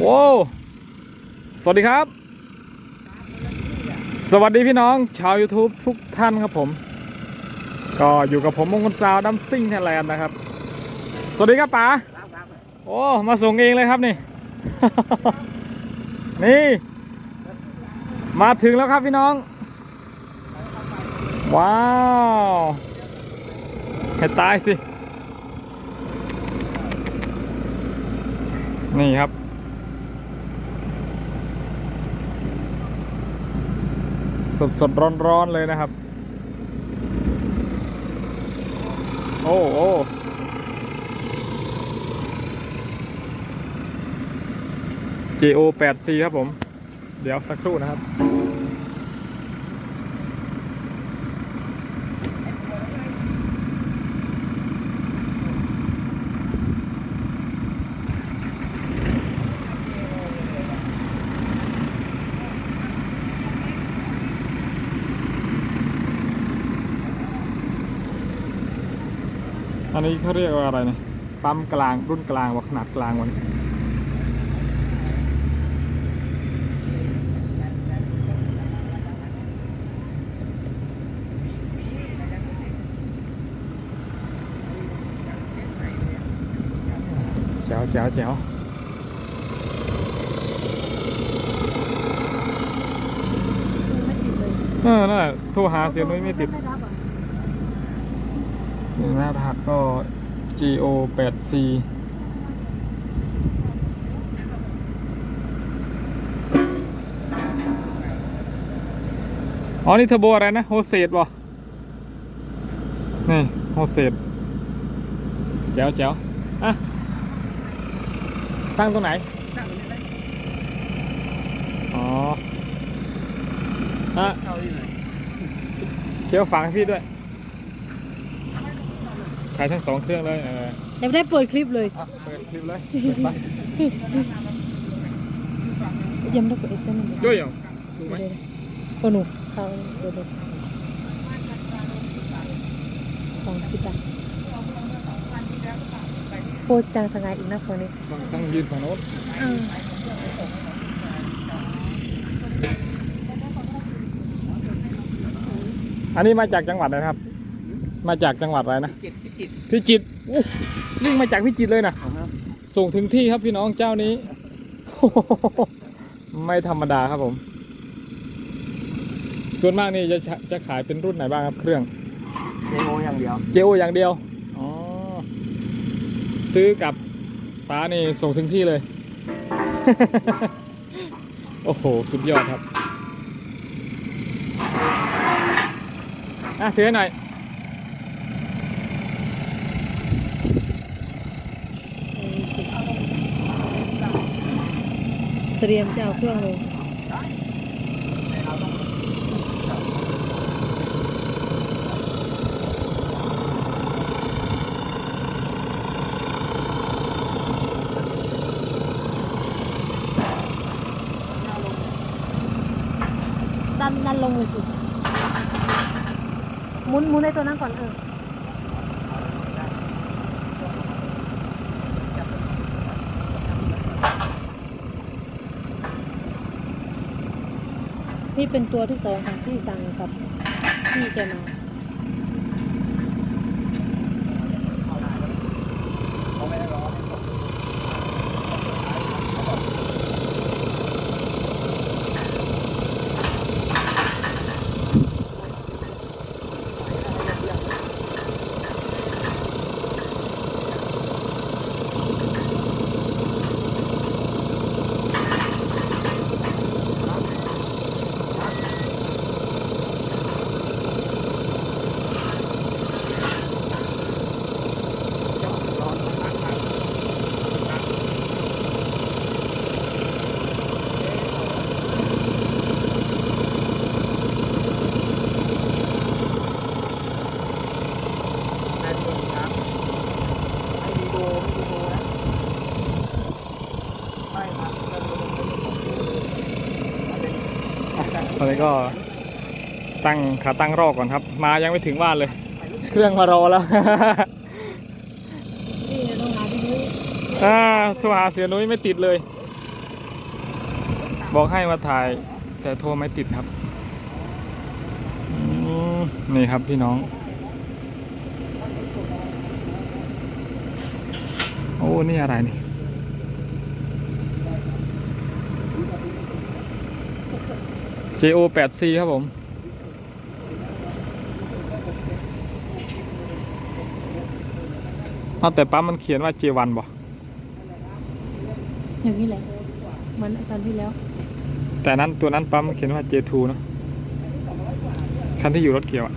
โว้วสวัสดีครับ สวัสดีพี่น้องชาว YouTube ทุกท่านครับผม ก็อยู่กับผมมงคลสาวดัมซิ่งไทยแลนด์นะครับ สวัสดีครับป๋าโอ้มาส่งเองเลยครับนี่ นี่ มาถึงแล้วครับพี่น้อง ว้าวให้ตายสิ นี่ครับ สดสดร้อนร้อนๆเลยนะครับ โอ้โอ้ JO 8 C ครับผม เดี๋ยวสักครู่นะครับ นนี้เขาเรียกว่าอะไรเนี่ยปั๊มกลางรุ่นกลางว่าขนาดกลางวันแจ๋วแจ๋วแจ๋วเออนั่นแหละโทรหาเสียนุ้ยไม่ติด รหัสก็ GO 8 C อ๋อ นี่เทอร์โบอะไรนะ โฮเซตบ่นี่ โฮเซตแจ๋วแจ๋วอะ ตั้งตรงไหน อ๋อ อะเคี้ยวฝังให้พี่ด้วย ขายทั้งสองเครื่องเลยเออยังไม่ได้เปิดคลิปเลยอะเปิดคลิปเลยเปิดไปยังไม่ได้เปิดเอ็กซ์นั่นเลยด้วยยังถูกไหมเดี๋ยวๆโอ้หนูเขาเดี๋ยวๆของคิดอะโคตรจังสงายอีกนะคนนี้ต้องต้องยืนฝั่งโน้นอันนี้มาจากจังหวัดอะไรนะครับ มาจากจังหวัดอะไรนะจิตจิตพิจิตรอู้วิ่งมาจากพิจิตรเลยนะ ส่งถึงที่ครับพี่น้องเจ้านี้ ไม่ธรรมดาครับผม ส่วนมากนี่จะจะขายเป็นรุ่นไหนบ้างครับเครื่อง เจโออย่างเดียว เจโออย่างเดียว อ๋อ ซื้อกับป้านี่ส่งถึงที่เลย โอ้โห สุดยอดครับ อะถือให้หน่อย เตรียมจะเอาเครื่องลงดันดันลงเลยสิหมุนหมุนในตัวนั้นก่อนเออ ที่เป็นตัวที่สองค่ะที่สั่งกับพี่แกมา ให้ดีครับให้ดีโบให้ดีโบนะไม่ครับ ตอ นี้ก็ตั้งขาตั้งรอกก่อนครับ มายังไม่ถึงบ้านเลย เครื่องมารอแล้วอ่าโทรหาเสียนุ้ยไม่ติดเลย บอกให้มาถ่าย แต่โทรไม่ติดครับ นี่ครับพี่น้อง โอ้ นี่อะไรนี่ JO 8 C ครับผม เอาแต่ปั๊มมันเขียนว่า J1 บ่อย่างนี้แหละเหมันตอนที่แล้ว แต่นั้นตัวนั้นปั๊มมันเขียนว่า J2 เนอะคันที่อยู่รถเกี่ยวอะ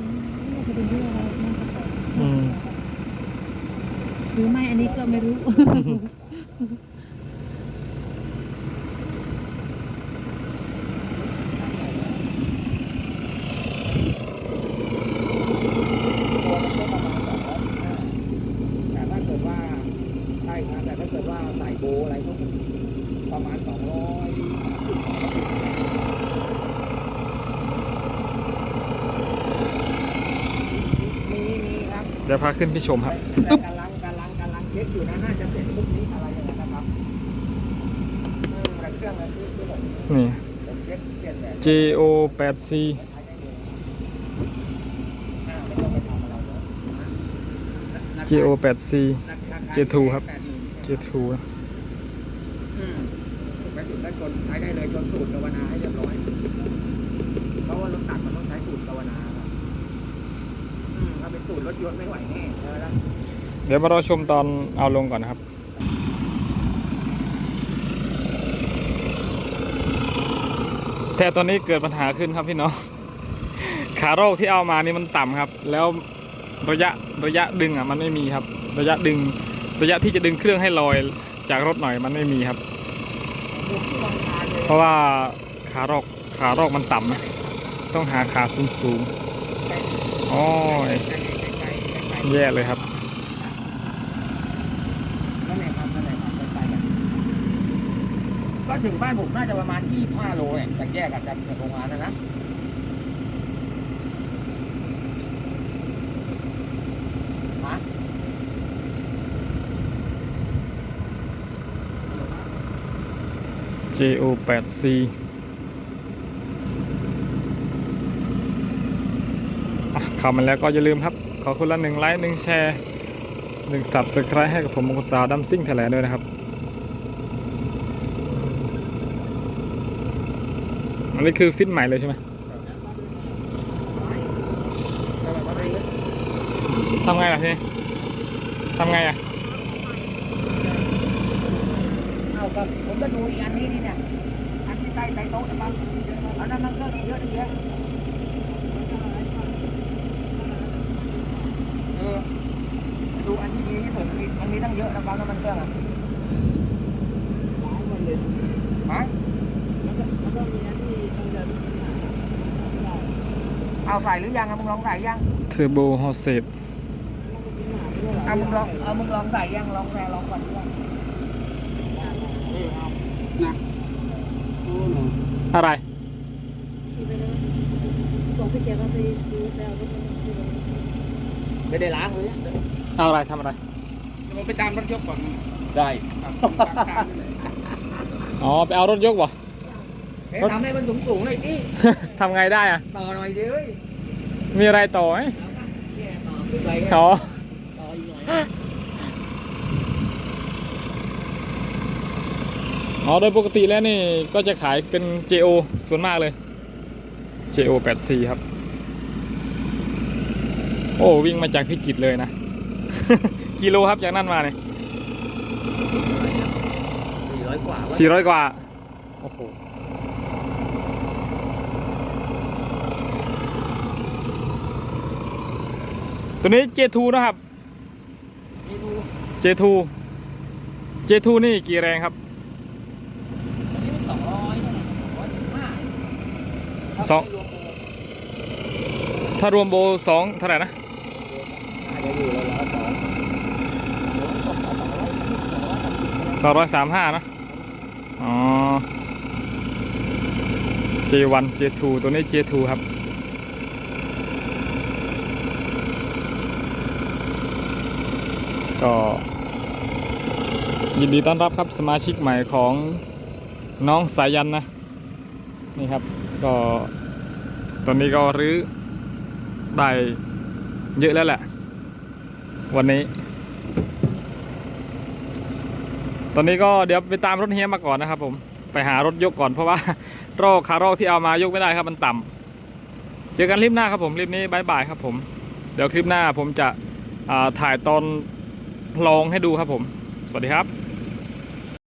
อืมน่าจะเป็นที่อะไรน่าจะเป็นอืมหรือไม่อันนี้ก็ไม่รู้ แต่ถ้าเกิดว่าใช่ครับแต่ถ้าเกิดว่าใส่ โบอะไรก็ประมาณสองร้อยมีมีครับเดี๋ยวพาขึ้นพี่ชมครับแต่กำลังกำลังกำลังเช็คอยู่นะน่าจะเสร็จพรุ่งนี้อะไรอย่างนั้นนะครับเออแต่เครื่องอะไรคือคือผมนี่ ผมเช็คเปลี่ยนแบบ JO 8 C อ่าไม่ต้องไปทำอะไรเลย JO 8 C ราคา J2 ครับแปดหมื่น J2 นะ อืมไปถึงได้ชนใช้ได้เลยชนสูตรกาวนาให้เรียบร้อยเพราะว่ารถตัดมันต้องใช้สูตรกาวนาครับถ้าเป็นสูตรรถยนต์ไม่ไหวแน่ใช่ไหมล่ะเดี๋ยวมารอชมตอนเอาลงก่อนนะครับแต่ตอนนี้เกิดปัญหาขึ้นครับพี่น้องขาโรคที่เอามานี่มันต่ำครับ แล้วระยะระยะดึงอะมันไม่มีครับ ระยะดึงระยะที่จะดึงเครื่องให้ลอย จากรถหน่อยมันไม่มีครับผมที่วางคานเลยเพราะว่าขารอกขารอกมันต่ำนะต้องหาขาสูงสูงๆโอ้ยใกล้ๆใกล้ๆใกล้ๆแย่เลยครับนั่นแหละครับนั่นแหละครับใกล้ๆกันก็ถึงบ้านผมน่าจะประมาณ25โลเนี่ยจากแยกกับจากโรงงานนะนะ JO 8 C อะเข้ามาแล้วก็อย่าลืมครับ ขอคนละหนึ่งไลค์หนึ่งแชร์หนึ่งสับสไครต์ให้กับผมมงคลสาวดัมซิ่งแถลงด้วยนะครับ อันนี้คือฟิตใหม่เลยใช่ไหมทำไงล่ะพี่ทำไงอะ เอา ครับผมก็ดูอีกอันนี้นี่เนี่ยอันที่ใต้ใต้โต๊ะนะครับอันนั้นมันเครื่องเยอะเยอะเออดูอันที่ดีที่สุดมันมีมันมีตั้งเยอะนะครับน้ำมันเครื่องอะฮะเอาใส่หรือยังอะมึงลองใส่ยังเทอร์โบฮอสเซตเอามึงลองเอามึงลองใส่ยังลองแร่ลองก่อนดีกว่านะ อะไร ขี่ไปเลยบอกพี่แกว่าไปดูแปลรถมันคืออะไรไม่ได้ล้างเลยเอาอะไรทำอะไรเราไปตามรถยกก่อนได้ครับตามทางนี่เลยอ๋อ ไปเอารถยกวะเฮ้ยทำให้มันสูงสูงๆเลยดิทำไงได้อะ ต่อหน่อยดิเว้ยมีอะไรต่อไหมแย่ต่อขึ้นไปอ๋อ ต่ออีกหน่อย อ๋อโดยปกติแล้วนี่ก็จะขายเป็น JO ส่วนมากเลย JO 8 4ครับ โอ้วิ่งมาจากพิจิตรเลยนะ กิโลครับจากนั่นมาเนี่ยสี่ร้อยกว่าสี่ร้อยกว่า โอ้โหตัวนี้ J2 นะครับมีดู J2 J2 นี่กี่แรงครับ อันนี้มันสองร้อยเท่าไหร่ร้อยสิบห้า สองถ้ารวมโบสองเท่าไหร่นะสองร้อยสิบสองร้อยสามสิบสองร้อยสามห้านะอ๋อ J1 J2 ตัวนี้ J2 ครับก็ยินดีต้อนรับครับสมาชิกใหม่ของน้องสายันนะ นี่ครับ ก็ตอนนี้ก็รื้อได้เยอะแล้วแหละ วันนี้ ตอนนี้ก็เดี๋ยวไปตามรถเฮียมาก่อนนะครับ ผมไปหารถยกก่อนเพราะว่ารอกคารอกที่เอามายกไม่ได้ครับมันต่ำเจอกันคลิปหน้าครับผมคลิปนี้บายบายครับผม เดี๋ยวคลิปหน้าผมจะถ่ายตอนลองให้ดูครับผม สวัสดีครับ